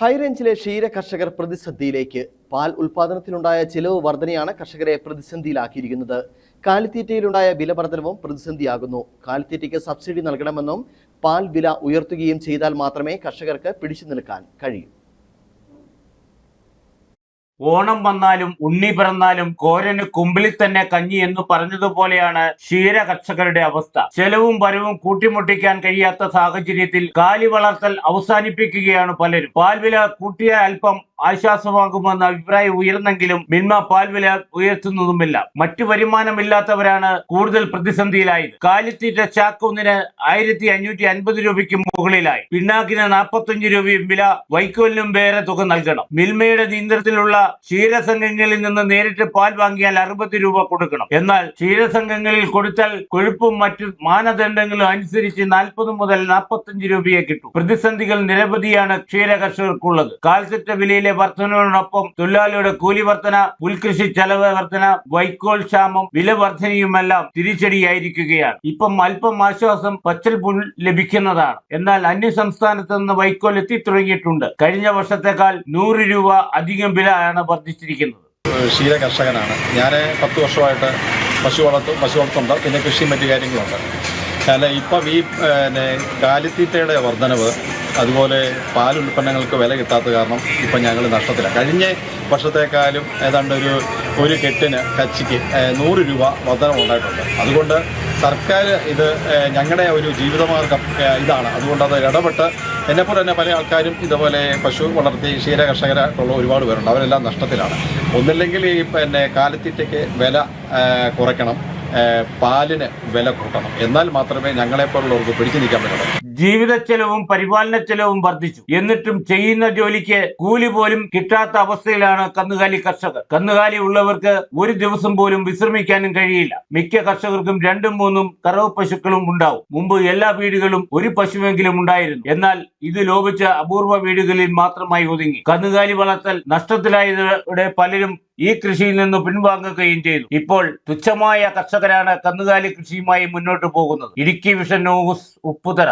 ഹൈറേഞ്ചിലെ ക്ഷീര കർഷകർ പ്രതിസന്ധിയിലേക്ക്. പാൽ ഉൽപാദനത്തിലുണ്ടായ ചിലവ് വർധനയാണ് കർഷകരെ പ്രതിസന്ധിയിലാക്കിയിരിക്കുന്നത്. കാലിത്തീറ്റയിലുണ്ടായ വില വർധനവും പ്രതിസന്ധിയാകുന്നു. കാലിത്തീറ്റയ്ക്ക് സബ്സിഡി നൽകണമെന്നും പാൽ വില ഉയർത്തുകയും ചെയ്താൽ മാത്രമേ കർഷകർക്ക് പിടിച്ചു നിൽക്കാൻ കഴിയൂ. ഓണം വന്നാലും ഉണ്ണി പിറന്നാലും കോരന് കുമ്പിളിൽ തന്നെ കഞ്ഞി എന്ന് പറഞ്ഞതുപോലെയാണ് ക്ഷീര കർഷകരുടെ അവസ്ഥ. ചെലവും വരവും കൂട്ടിമുട്ടിക്കാൻ കഴിയാത്ത സാഹചര്യത്തിൽ കാലി വളർത്തൽ അവസാനിപ്പിക്കുകയാണ് പലരും. പാൽവില കൂട്ടിയ അല്പം ആശ്വാസമാകുമെന്ന അഭിപ്രായം ഉയർന്നെങ്കിലും മിൽമ പാൽവില ഉയർത്തുന്നതുമില്ല. മറ്റു വരുമാനമില്ലാത്തവരാണ് കൂടുതൽ പ്രതിസന്ധിയിലായത്. കാലിത്തീറ്റ ചാക്കൊന്നിന് ആയിരത്തി അഞ്ഞൂറ്റി അൻപത് രൂപയ്ക്ക് മുകളിലായി. പിണ്ണാക്കിന് നാൽപ്പത്തഞ്ച് രൂപയും വില വൈക്കോലിനും വേറെ തുക നൽകണം. മിൽമയുടെ നിയന്ത്രണത്തിലുള്ള ക്ഷീരസംഘങ്ങളിൽ നിന്ന് നേരിട്ട് പാൽ വാങ്ങിയാൽ അറുപത് രൂപ കൊടുക്കണം. എന്നാൽ ക്ഷീരസംഘങ്ങളിൽ കൊടുത്താൽ കൊഴുപ്പും മറ്റു മാനദണ്ഡങ്ങളും അനുസരിച്ച് നാൽപ്പത് മുതൽ നാൽപ്പത്തഞ്ച് രൂപയെ കിട്ടും. പ്രതിസന്ധികൾ നിരവധിയാണ് ക്ഷീര കർഷകർക്കുള്ളത് കാൽസെറ്റ വിലയിലെ വർധനയോടൊപ്പം തൊഴിലാളിയുടെ കൂലി വർധന പുൽകൃഷി ചെലവ് വർധന വൈക്കോൽ ക്ഷാമം വില വർധനയുമെല്ലാം തിരിച്ചടിയായിരിക്കുകയാണ്. ഇപ്പം അല്പം ആശ്വാസം പച്ചൽ പുൽ ലഭിക്കുന്നതാണ്. എന്നാൽ അന്യ സംസ്ഥാനത്ത് നിന്ന് വൈക്കോൽ എത്തിത്തുടങ്ങിയിട്ടുണ്ട് കഴിഞ്ഞ വർഷത്തെക്കാൾ നൂറ് രൂപ അധികം വില ആണ് വർദ്ധിച്ചിരിക്കുന്നത്. ക്ഷീര കർഷകനാണ്. ഞാൻ പത്ത് വർഷമായിട്ട് പശു വളർത്തും പശു വളർത്തുണ്ട്. പിന്നെ കൃഷിയും മറ്റു കാര്യങ്ങളുണ്ട്. അല്ല ഇപ്പം ഈ പിന്നെ കാലിത്തീറ്റയുടെ വർധനവ് അതുപോലെ പാൽ ഉൽപ്പന്നങ്ങൾക്ക് വില കിട്ടാത്ത കാരണം ഇപ്പം ഞങ്ങൾ നഷ്ടത്തിലാണ് കഴിഞ്ഞ വർഷത്തേക്കാളും ഏതാണ്ട് ഒരു ഒരു കെട്ടിന് കച്ചിക്ക് നൂറ് രൂപ വർധനം ഉണ്ടായിട്ടുണ്ട്. അതുകൊണ്ട് സർക്കാർ ഇത് ഞങ്ങളുടെ ഒരു ജീവിതമാർഗം ഇതാണ്. അതുകൊണ്ട് അത് ഇടപെട്ട് എന്നെപ്പോലെ തന്നെ പല ആൾക്കാരും ഇതുപോലെ പശു വളർത്തി ക്ഷീര കർഷകരായിട്ടുള്ള ഒരുപാട് പേരുണ്ട്. അവരെല്ലാം നഷ്ടത്തിലാണ്. ഒന്നില്ലെങ്കിൽ ഈ പിന്നെ കാലിത്തീറ്റയ്ക്ക് വില കുറയ്ക്കണം. പാലിന് വില കൂട്ടണം. എന്നാൽ മാത്രമേ ഞങ്ങളെപ്പോലുള്ളവർക്ക് പിടിച്ചു നിൽക്കാൻ പറ്റുള്ളൂ ജീവിത ചെലവും പരിപാലന ചെലവും വർദ്ധിച്ചു. എന്നിട്ടും ചെയ്യുന്ന ജോലിക്ക് കൂലി പോലും കിട്ടാത്ത അവസ്ഥയിലാണ് കന്നുകാലി കർഷകർ. കന്നുകാലി ഉള്ളവർക്ക് ഒരു ദിവസം പോലും വിശ്രമിക്കാനും കഴിയില്ല. മിക്ക കർഷകർക്കും രണ്ടും മൂന്നും കറവ് പശുക്കളും ഉണ്ടാവും. മുമ്പ് എല്ലാ വീടുകളും ഒരു പശുവെങ്കിലും ഉണ്ടായിരുന്നു. എന്നാൽ ഇത് ലോപിച്ച അപൂർവ വീടുകളിൽ മാത്രമായി ഒതുങ്ങി. കന്നുകാലി വളർത്തൽ നഷ്ടത്തിലായതോടെ പലരും ഈ കൃഷിയിൽ നിന്ന് പിൻവാങ്ങുകയും ചെയ്തു. ഇപ്പോൾ തുച്ഛമായ കർഷകരാണ് കന്നുകാലി കൃഷിയുമായി മുന്നോട്ട് പോകുന്നത്. Idukki vision news Upputhara.